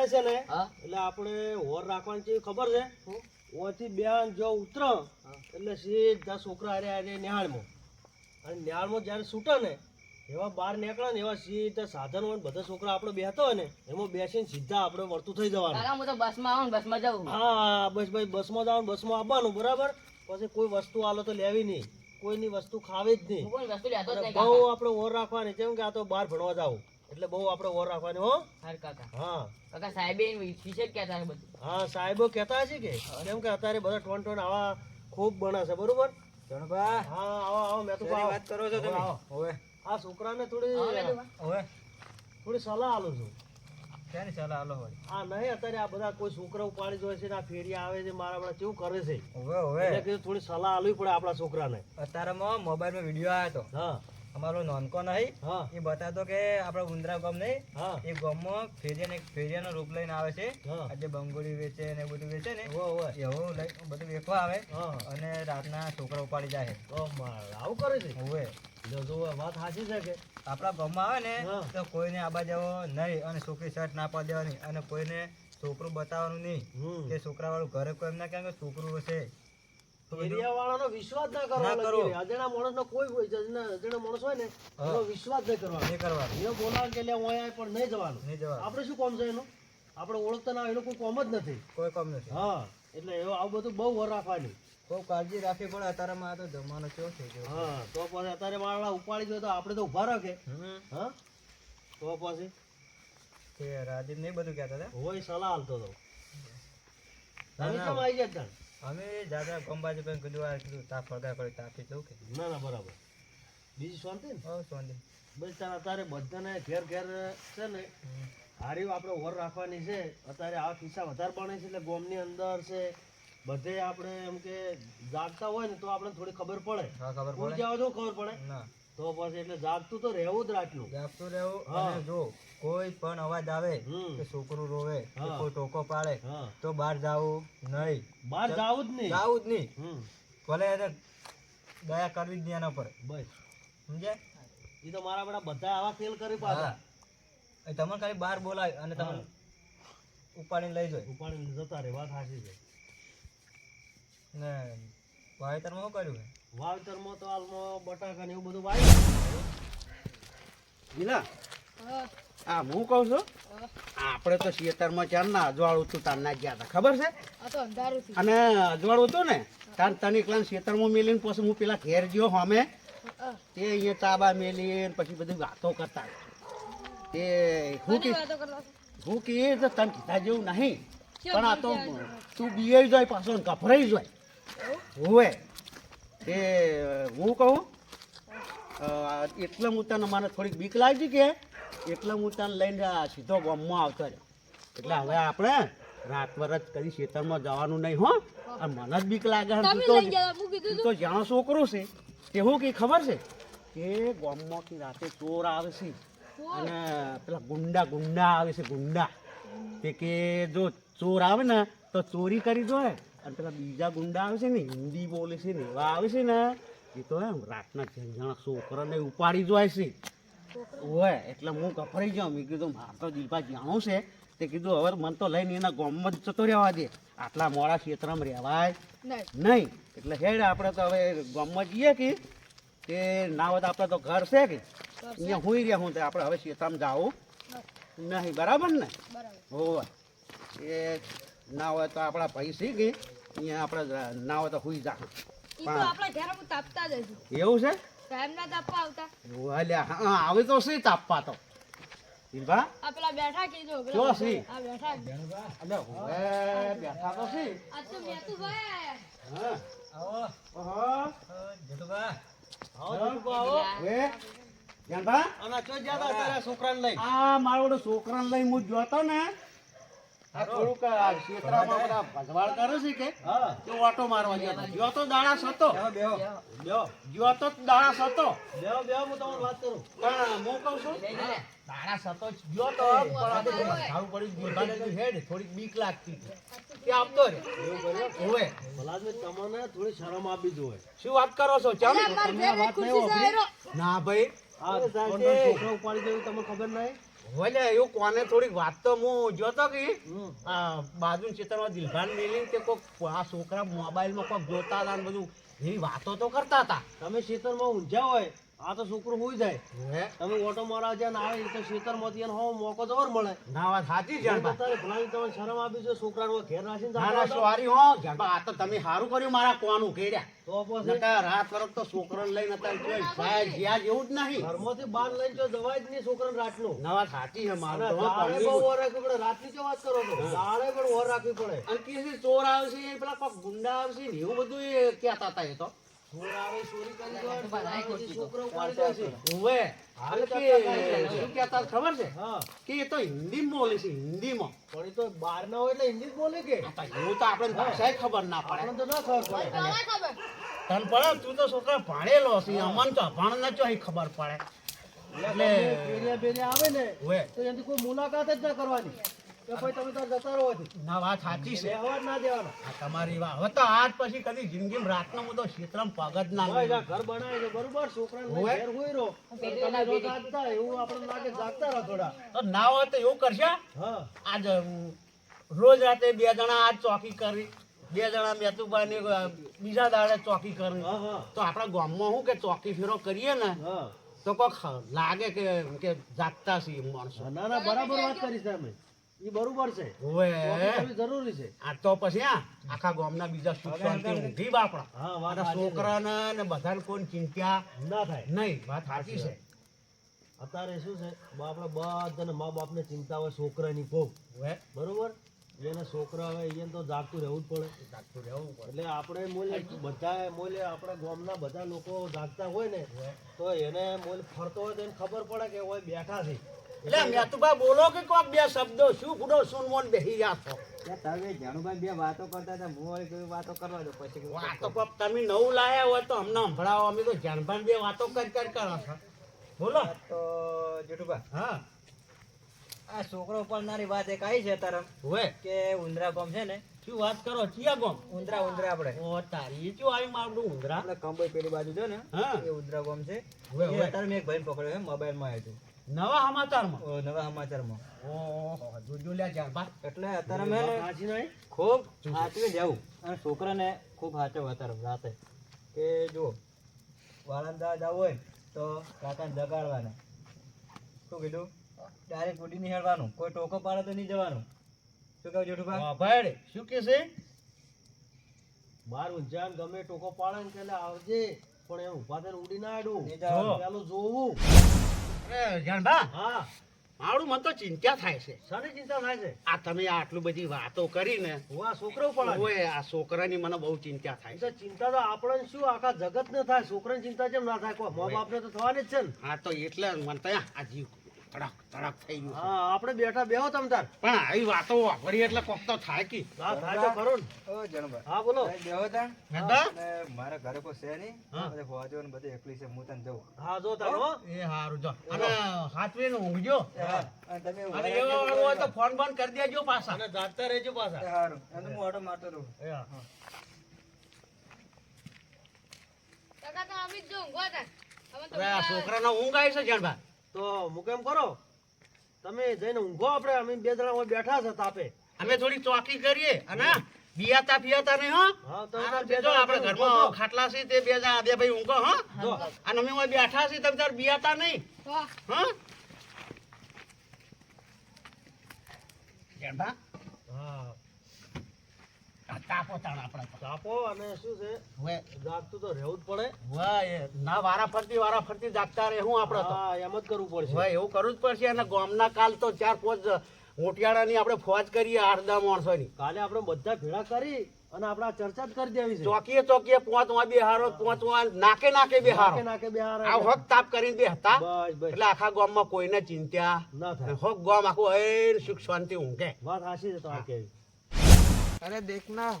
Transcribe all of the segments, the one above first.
જાય છે ને એટલે આપણે હોર રાખવાની છે ખબર છે? ઓથી બેન જો ઉતર એટલે સીધા છોકરા હારે હારે નિહાળમાં અને નિહાળમાં જ્યારે છૂટે ને એવા બહાર નીકળે ને એવા સીધા સાધનો બધા છોકરા આપણે બેહતો હોય ને એમાં બેસીને સીધા આપણે વળતું થઈ જવાનું. હું તો બસમાં આવું ને બસમાં જવું હા બસ ભાઈ બસમાં જવાનું બસમાં આવવાનું બરાબર? પછી કોઈ વસ્તુ આલો તો લેવી નહીં. કોઈની વસ્તુ ખાવી જ નહીં. હું કોઈ વસ્તુ લેતો જ અને નહીં બહુ આપણે ઓર રાખવાની કેમ કે આ તો બહાર ભણવા જાવું એટલે બહુ આપણે ઓર રાખવાની હો. હાર કાકા. હા. કાકા સાહેબે વિશે કહેતા બધું. હા સાહેબો કહેતા હશે કે. કેમ કે અત્યારે બધા ટોન ટોન આવા ખૂબ બનાશે છે બરોબર? જણભા હા આવો આવો મેં તો વાત કરો છો તમે? હવે. આ છોકરાને થોડી હવે. થોડી સલાહ આલું છું. શેની સલાહ આલો હોય આ નહીં અત્યારે આ બધા કોઈ છોકરા ઉપાડી જોઈ છે ને આ ફેરિયા આવે છે મારા બધા કેવું કરે છે. હવે હવે. એટલે થોડી સલાહ આલવી પડે આપણા છોકરાને. અત્યારેમાં મોબાઈલમાં વીડિયો આવ્યો હતો. હા. અમારો નોનકો નહીં. એ બતાવતો કે આપડે ઉંદરા ગામ નહીં. એ ગામમાં ફેરિયાને ફેરિયાનો રૂપ લઈને આવે છે. જે બંગોળી વેચે ને બધું વેચે ને. હોવે, હોવે. એવું બધું વેચવા આવે. અને રાતના છોકરા ઉપાડી જાય. આવું કરે છે? જો વાત સાચી છે કે? આપણા ગામમાં આવે ને તો કોઈને આબા જવો નહીં અને છોકરી શર્ટ ના પાડી દેવાની. અને કોઈને છોકરું બતાવવાનું નહીં કે છોકરા વાળું ઘરે કોઈ એમ ના કે છોકરું હશે. તો વાળાનો વિશ્વાસ ના ના કરો. અજાણા માણસનો કોઈ અજાણા અજાણા માણસ હોય ને એનો વિશ્વાસ નહીં કરવાનો. નહીં કરવાનું. એ બોલાવે કે લે ઓય પણ નહીં જવાનું. નહીં જવાનું. આપણે શું કામ છે એનું? આપણે ઓળખતા ના હોય કોઈ કામ જ નથી. કોઈ કામ નથી. હા. એટલે એવું આવું બધું બહુ વર રાખવાની. બહુ કાળજી રાખવી પડે અત્યારેમાં આ તો જમાનો કેવો થઈ ગયો. હા. તો પછી અત્યારે વાળા ઉપાડી જોઈએ તો આપણે તો ઊભા રાખે. હા? તો પછી? તે રાજીવ નહીં બધું કહેતા હતા? હોય સલાહ હાલતો તો. ના, તમે. કેમ આવી ગયા તાણ? અમે દાદા ગંબાજી પણ કીધું આ કીધું તાપ ફળગા કરી તાપી જવું કે. ના ના બરાબર. બીજી શાંતિ ને? હા શાંતિ. બસ તારા અત્યારે બધાને ઘેર ઘેર છે ને હારીઓ આપણે ઓર રાખવાની છે. અત્યારે આ કિસ્સા વધારે બને છે એટલે ગોમની અંદર છે. બધે આપણે એમ કે જાગતા હોય ને તો આપણે થોડી ખબર પડે. હા ખબર પડે. તો ખબર પડે. ના. તો પછી એટલે જાગતું તો રહેવું જ રાખ્યું જાગતું રહેવું હા. જો કોઈ પણ અવાજ આવે હમ. કે છોકરું રોવે કે કોઈ ટોકો પાડે તો બહાર જાવું નહીં. બહાર જાવું જ નહીં. જાવું જ નહીં. ભલે એને દયા કરવી જ નહીં એના પર. બસ. સમજે એ તો મારા બધા બધા આવા ફેલ કરી પાછા એ તમને ખાલી બહાર બોલાય અને તમે ઉપાડીને લઈ જાય. ઉપાડીને જતા રે વાત સાચી છે. ને વાવેતરમાં શું કર્યું વાવેતરમાં તો હાલમાં બટાકા ને એવું બધું વાવ્યું. ગીલા હા. હું કહું છું? આપણે તો શિયતરમાં ચાર ના અજવાળું હતું તાર ના ગયા હતા. ખબર છે? અને અજવાળું હતું ને તાર તને એકલા શેતરમાં મેલીને પછી હું પેલા ઘેર ગયો અમે તે અહીંયા તાબા મેલી પછી બધી વાતો કરતા. તે હું કી હું કી તો તને કીધા જેવું નહીં. પણ આ તો તું બીએ જાય પાછો ગભરાઈ જાય. હોવે. તે હું કહું? એટલે હું તને મને થોડીક બીક લાગી કે એટલે હું તને લઈને સીધો ગામમાં આવતો રહ્યો. એટલે હવે આપણે રાત જ કરી ખેતરમાં જવાનું નહીં હો. અને મને જ બીક લાગે તું જાણો છોકરો છે તે હું કઈ ખબર છે? કે ગામમાંથી રાતે ચોર આવે છે. અને પેલા ગુંડા ગુંડા આવે છે ગુંડા. તે કે જો ચોર આવે ને તો ચોરી કરી દો અને પેલા બીજા ગુંડા આવે છે ને હિન્દી બોલે છે ને એવા આવે છે ને એ તો એમ રાતના જણા છોકરાને ઉપાડી જાય છે. ઓય એટલે હું ગભરાઈ જાઉં મેં કીધું મારે તો દિલપા જાણું છે. તે કીધું હવે મને તો લઈને એના ગામમાં જ જતો રહેવા દે. આટલા મોડા ક્ષેત્રમાં રહેવાય. નહીં. એટલે હેડ આપણે તો હવે ગામમાં જઈએ કે તે ના હોય તો આપણે તો ઘર છે કે? અહીંયા હોઈ રહ્યા હું તો આપણે હવે ક્ષેત્રમાં જાવું. નહીં. બરાબર ને? હોય એ ના હોય તો આપણા પૈસી કે? અહીંયા આપણે ના હોય તો હોઈ જા. એવું છે? સાહેબ ના તાપવા આવતા હા આવે તો છે તાપવા તો? દિલભા આ બેઠા કીધું જો સી. આ બેઠા. અલ્યા હવે બેઠા તો છે આ તો મેતુભાઈ. આયા. હા. આવો. ઓહો. જેઠુભા આવો દીપુ આવો. હવે? જાનભા અને ચો જ્યાં તારા છોકરાને લઈ? આ મારો છોકરાને લઈને હું જોતો ને થોડુંક ક્ષેત્રમાં બધા ભજવાડ કરે છે કે? હા. ઓટો મારવા ગયો ગયો તો દાડા સતો. બેહો બેહો ગયો. તો દાડા સતો. બેહો બેહો હું તમને વાત કરું. પણ હું કહું છું. લઈ સતો ગયો તો પણ આ તો ધારું પડી હેડ થોડીક બીક લાગતી. આપતો રે. હોવે તમને થોડી શરમ આપી દો શું વાત કરો છો? ચાલો. માર વાત ખુરશી ના ભાઈ. આ છોકરા ઉપાડી દેવું તમને ખબર નહીં? ભલે એવું કોને થોડીક વાત તો હું જોતો કે. આ બાજુ ચિત્રમાં દિલભાન મેલી કે કોક આ છોકરા મોબાઈલમાં કોક જોતા હતા ને બધું એવી વાતો તો કરતા હતા. તમે ચિત્રમાં ઊંઝા હોય આ તો છોકરો હોય જાય. તમે ઓટો મારા જ્યાં ના આવે તો ખેતરમાંથી એને હો મોકો જવર મળે. ના વાત સાચી છે તારે ભલાની તમે શરમ આપી છે છોકરાનો ઘેર રાખીને ના ના સોરી હો આ તો તમે સારું કર્યું મારા કોનું કેડ્યા. તો પછી? રાત વરત તો છોકરાને લઈને અત્યારે કોઈ જ્યાં જેવું જ નહીં. ઘરમાંથી બહાર લઈને જો જવાય જ નહીં છોકરાને રાતનું. ના વાત સાચી છે મારે તો બહુ ઓર રાખવી પડે રાતની જો વાત કરો તો દાડે પણ ઓર રાખવી પડે. અને કે ચોર આવશે પેલા કોક ગુંડા આવશે ને એવું બધું કહેતા હતા એ તો. તો તો હિન્દીમાં બોલે છે હિન્દીમાં. પણ તો બહાર હોય એટલે હિન્દી બોલે કે? એવું તો આપણે ખબર ના પડે. તો ના ખબર પડે. કોને ખબર? તને પડે તું તો છોકરા ભણેલો છે અમન તો અભણ ન ચોય ખબર પડે. એટલે બેરિયા બેરિયા આવે ને તો એનાથી કોઈ મુલાકાત જ ના કરવાની. કે ભાઈ તમે તાર જતા રહો ના વાત સાચી છે. બેહવા ના દેવાના. તમારી વાત. હવે તો આજ પછી કદી જિંદગીમાં રાતનો હું તો ક્ષેત્રમાં ના ભાઈ ઘર બનાવે છે બરોબર? છોકરાને ઘેર હોઈ રહો. તમે રોજ એવું આપણને લાગે જાગતા રહો થોડા. તો ના હોય તો એવું કરશે? હા. આજ રોજ રાતે બે જણા આજ ચોકી કરી બે જણા મેતુબાની બીજા દાડે ચોકી કરી. તો આપણા ગામમાં શું કે ચોકી ફેરો કરીએ ને હા. તો કોક લાગે કે કે જાગતા છીએ માણસો. ના ના બરાબર વાત કરી છે તમે. એ બરોબર છે. હવે જરૂરી છે. આ તો પછી આ આખા ગામના બીજા સુખ શાંતિ ઊંઘી બાપડા. છે. છોકરાને ને બધાને કોઈ ચિંતા ના થાય. નહીં. વાત સાચી છે. અત્યારે શું છે? આપણે બધાને મા બાપને ચિંતા હોય છોકરાની કહું હવે બરોબર? એને છોકરા હોય એને તો જાગતું રહેવું જ પડે. જાગતું રહેવું પડે. એટલે આપણે મોલે બધા મોલે આપણા ગામના બધા લોકો જાગતા હોય ને તો એને મોલ ફરતો હોય તો એને ખબર પડે કે હોય બેઠા છે. એટલે મેતુભા બોલો કે કોક બે શબ્દો શું ફૂડો સુન મોન બેહી રહ્યા છો? તમે જણુભાઈ બે વાતો કરતા હતા હું વળી વાતો કરવા દો પછી વાતો કોક તમે નવું લાયા હોય તો અમને સંભળાવો અમે તો જણભાઈ બે વાતો કરી કરી કરો છો. બોલો. તો જેઠુભા હા. આ છોકરો પડનારી વાત એક આવી છે તારમ હોય કે ઉંદરા ગોમ છે ને? શું વાત કરો? ચિયા ગોમ? ઉંદરા ઉંદરા આપણે. ઓ તારી શું આવી મારું ઉંદરા? આપણે કંબોઈ પેલી બાજુ છે ને હા. એ ઉંદરા ગોમ છે. અત્યારે મેં એક ભાઈ પકડ્યો છે મોબાઈલમાં આવ્યું નવા સમાચારમાં. નવા સમાચારમાં. જોજો લ્યા જાનભા એટલે અત્યારે મેં ને સાચી નહીં ખૂબ સાચવી જવું અને છોકરાને ખૂબ સાચવ અત્યારે રાતે. કે જો વાળંદા જવું હોય તો કાકાને જગાડવાના. શું કીધું? ડાયરેક્ટ ઉડી નહીં હેડવાનું કોઈ ટોકો પાડે તો નહીં જવાનું. શું કહું જેઠુભા ભાઈ શું કે છે? બાર ઊંઝા ગમે ટોકો પાડે ને કે આવજે. પણ એ ઊભા થઈને ઉડી ના આડું. પેલું જોવું. હા. મારું મન તો ચિંતા થાય છે. શાની ચિંતા થાય છે? આ તમે આટલું બધી વાતો કરીને હું આ છોકરો પણ હોય આ છોકરાની મને બહુ ચિંતા થાય છે. ચિંતા તો આપણે શું? આખા જગત ને થાય. છોકરાની ચિંતા કેમ ના થાય? કોઈ મા તો થવાની જ છે ને. હા તો એટલે મને તો આ જીવ તડક તડક થઈ ગયું હા આપણે બેઠા બેહો તમ તાર. પણ આવી વાતો વાપરી એટલે કોક તો થાય કે. હા થાય તો ખરો ને. ઓ જણભાઈ. હા બોલો. બેહો તાણ. અને મારા ઘરે કોઈ છે નહીં. બધે ફોજો ને બધે એકલી છે હું તને જઉં. હા જો તાર હો. એ હારું જો. અને હાથવીને ઊંઘજો. અને તમે અને એવો હોય તો ફોન બંધ કરી દેજો પાછા. અને જાગતા રહેજો પાછા. સારું અને હું ઓટો મારતો રહું. એ હા. કાકા તો અમે જ જો ઊંઘવા છોકરા તો હવે આ છોકરાને ઊંઘ આવી છે જાણભા તો હું કેમ કરો? તમે જઈને ઊંઘો આપણે અમે બે જણા બેઠા છે તાપે. અમે થોડી ચોકી કરીએ. અને બિયાતા પિયાતા નહીં હો? બેજો આપણે ઘરમાં ખાટલા છે તે બે જણા બે ભાઈ ઊંઘો હો? જો. અને અમે ઓય બેઠા છીએ તમે તાર બિયાતા નહીં. હા? જાણભા હા. તાપો તાણ આપણે તાપો અને શું છે? હવે જાગતું તો રહેવું જ પડે. એ ના વારા ફરતી વારા ફરતી જાગતા રહે હું આપણે તો. એમ જ કરવું પડશે. ભાઈ એવું કરવું જ પડશે અને ગામના કાલ તો ચાર પાંચ મોટિયાળાની આપણે ફોજ કરીએ આઠ દસ માણસોની. કાલે આપણે બધા ભેળા કરી અને આપણે ચર્ચા જ કરી દેવી છે. ચોકીએ ચોકીએ પોંચવા બેહારો પોંચવા નાકે નાકે બેહારો. નાકે બેહાર આ હોક તાપ કરીને બેહતા. બસ બસ. એટલે આખા ગામમાં કોઈને ચિંતા ન થાય. હોક ગામ આખું હૈ સુખ શાંતિ ઊંઘે. વાત હાસી છે તમારે કેવી. અરે દેખ ના.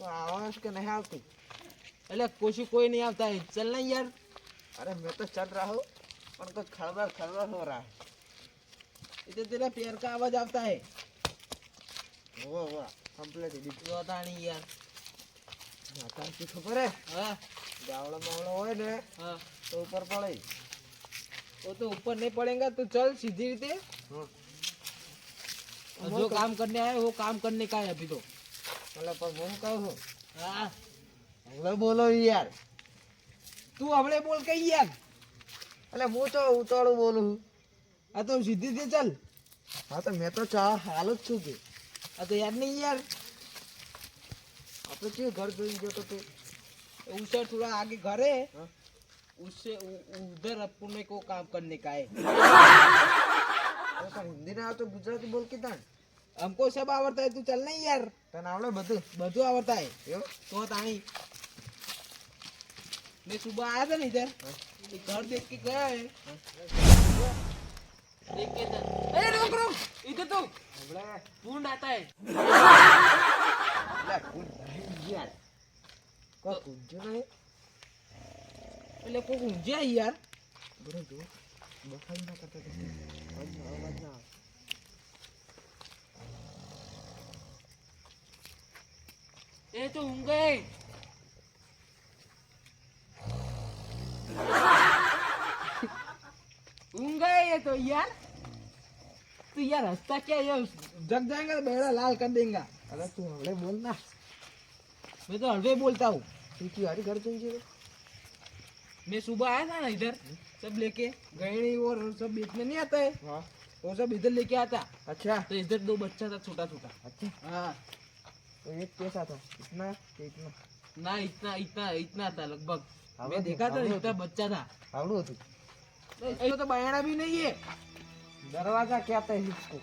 આવવાનું કે નહીં આવતું? એટલે કોશી કોઈ નહીં આવતા ચલ ના યાર. અરે મેં તો ચલ રહો પણ કોઈ ખળબળ ખળબળ હો રહા. એટલે તેરા પેર કા અવાજ આવતા હે. ઓ વાહ કમ્પ્લીટ દીકરો હતા નહીં યાર. માતા શું ખબર હે? હા. ગાવડો માવડો હોય ને હા. તો ઉપર પડે. તો તો ઉપર નહીં પડેગા તો ચલ સીધી રીતે. હા जो काम करने आए वो काम करने का है अभी तो मतलब पर હું કહું છું હા હવે બોલો યાર તું હમણે બોલ કઈ યાર એટલે હું તો ઉતાળું બોલું આ તો સીધી રીતે ચાલ હા તો મેં તો ચા હાલ જ છું કે આ તો યાદ નહીં યાર આપણે કેવું ઘર જોઈને ગયો તો તું उससे थोड़ा आगे घर है उससे उ- उधर अपने को काम करने હિન્દી આવતો ગુજરાતી બોલ કે તાન અમકો સબ આવડતા તું ચાલ નહીં યાર. તને આવડે બધું? બધું આવડતા હે તો તાણી. મેં સુબહ આયા હતા ને ઇધર ઘર દેખ કે ગયા હે. એટલે કોઈ ઊંઘ્યા યાર. બરોબર જો બખાઈ ના કરતા તો અવાજ ના અવાજ ના એ તો ઊંઘે ઊંઘे ये तो यार तू यार हंसता क्या ये जग जाएगा तो बेड़ा लाल कर देगा अरे तू हवड़े बोल ना मैं तो हलवे बोलता हूँ तू तुम्हारी घर चाहिए मैं सुबह आया था ना इधर सब लेके गहनी और सब बेचने नहीं आता है वो सब इधर लेके आता अच्छा तो इधर दो बच्चा था छोटा छोटा अच्छा हाँ तो एक कैसा था इतना इतना ना इतना इतना इतना था लगभग मैं देखा था इतना बच्चा था आवड़ो तू तो बयाना भी नहीं है दरवाजा क्या था इसको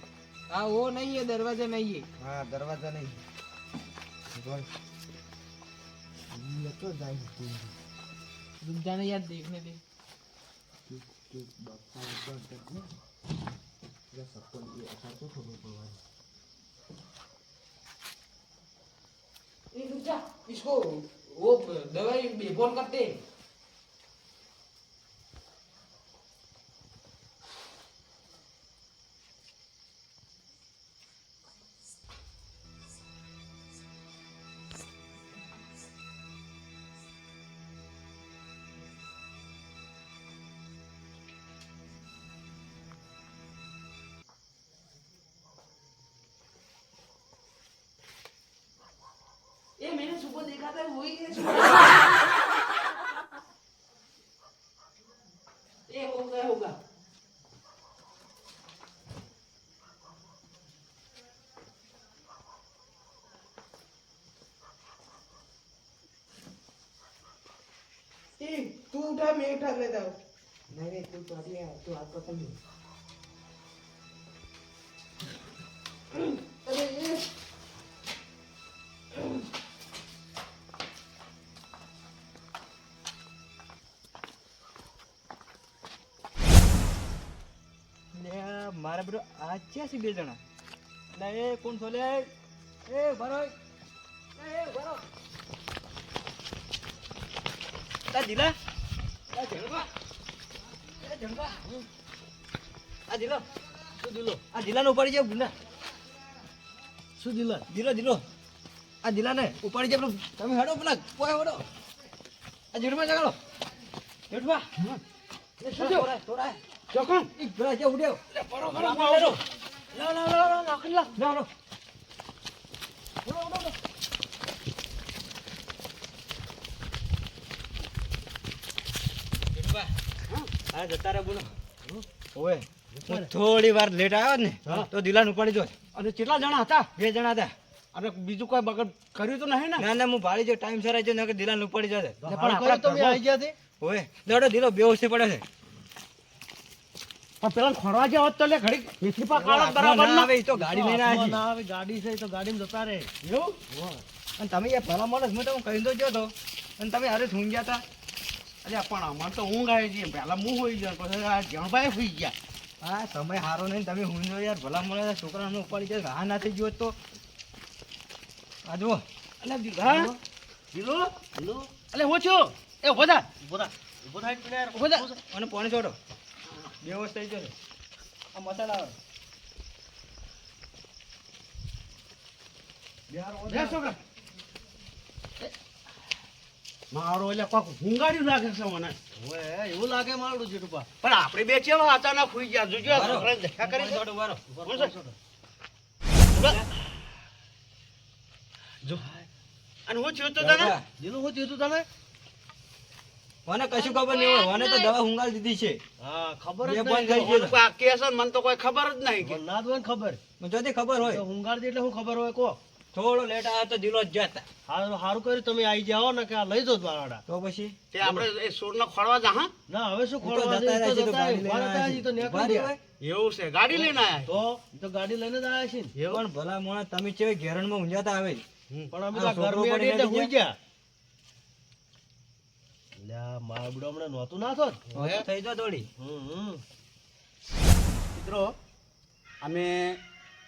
हाँ वो नहीं है दरवाजा नहीं है हाँ दरवाजा नहीं रुक जाने यार देखने दे ए, रुक जा, इसको वो दवाई बेफोन करते हैं। ये मैंने सुबह देखा था वही है ये होगा होगा ए, तू उठा मैं उठा लेता हूँ नहीं नहीं तू तो अभी तू हाथ पकड़ ले બધો આ છે સી બે જણા? એટલે એ કોણ છો? લે. એ ભરો એ ભરો આ જીલા તા જણવા એ જણવા આ જીલો શું દિલો આ જીલાને ઉપાડી જાય ગુના શું દિલા જીલો જીલો આ જીલાને ઉપાડી જાય તમે હેડો પેલા કોઈ હેડો. આ જીડમાં જગાડો. હેડવા. શું થોડા થોડા જે ઉડ્યો પરો ઉડો. ઉડો હા. જતા બોલો. હું થોડી વાર લેટ આવ્યો ને તો દિલાન ઉપાડી જોય અને કેટલા જણા હતા? બે જણા હતા. અને બીજું કોઈ બગડ કર્યું તો નહીં ને? ના ના હું ભાળી જો ટાઈમ સર આવી જો દિલાન ઉપાડી જશે પણ આપણા આવી ગયા તે ઓય દોડો દિલો બેહોશ પડ્યો છે. પણ પેલા ખોરવા ગયા હોત તો લે ઘડી મીઠી પા કાળો બરાબર ના આવે તો ગાડી લઈને આવે ના આવે ગાડી છે તો ગાડીમાં જતા રહે. એવું? અને તમે યાર ભલા માણસ મેં તો હું કહી દો જો તો. અને તમે હારે થૂંગ ગયા હતા અરે પણ અમાર તો ઊંઘ આવી છે પહેલા હું હોઈ ગયો પછી આ જણભાઈ હોઈ ગયા. હા સમય સારો નહીં તમે હું જો યાર ભલા મળે છોકરાને ઉપાડી જાય હા ના થઈ ગયો તો. આ જુઓ. અલે હા? જીલો જીલો અલે હું છું? એ ઊભો થા. ઊભો થા. ઊભો થાય ને ઊભો થા. અને પાણી છોડો. બેહોશ થઈ ગયો છે આ મસાલા આવે. મારો એટલે કોક હુંગાડ્યું લાગે છે મને. એવું લાગે મારું જેઠુપા પણ આપણે બે ચેલો અચાનક ખુઈ ગયા. જોજો છોકરાને દેખા કરી છે. કોણ જો. અને હું થયું તું તને? શું થયું તું તને? મને કશું ખબર નહીં હોય. મને તો દવા હુંગાલ દીધી છે. હા ખબર જ નહીં. આ કેસ મને તો કોઈ ખબર જ નહીં કે. ના તો ખબર. મને જોતી ખબર તો હોય હુંગારતી એટલે શું ખબર હોય કો. થોડો લેટ આવ્યો તો દિલો જતા. હારું હારું કર્યું તમે આવી જાઓ ને કે આ લઈ જો દ્વારાડા તો પછી? તે આપણે એ સુરને ખોળવા જા હા? ના હવે શું ખોળવા જતા તો રહ્યા છે, તો ગાડી છે, તો નીકળી છે. એવું છે ગાડી લઈને આયા તો તો ગાડી લઈને જ આવ્યા છે પણ ભલા મોણા તમે ચેવી ઘેરણમાં ઊંઝાતા આવે પણ અમે તો ગરમી એટલે હુઈ ગયા. હમણાં નહોતું ના થોત. થઈ જો હમ. મિત્રો અમે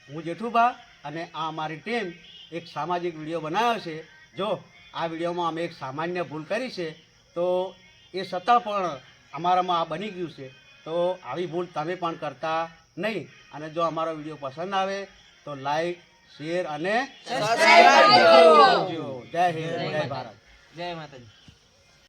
હું જેઠુભા અને આ અમારી ટીમ એક સામાજિક વીડિયો બનાવ્યો છે. જો આ વિડીયોમાં અમે એક સામાન્ય ભૂલ કરી છે તો એ છતાં પણ અમારામાં આ બની ગયું છે. તો આવી ભૂલ તમે પણ કરતા નહીં. અને જો અમારો વીડિયો પસંદ આવે તો લાઈક શેર અને જય હિન્દ જય ભારત. જય માતાજી.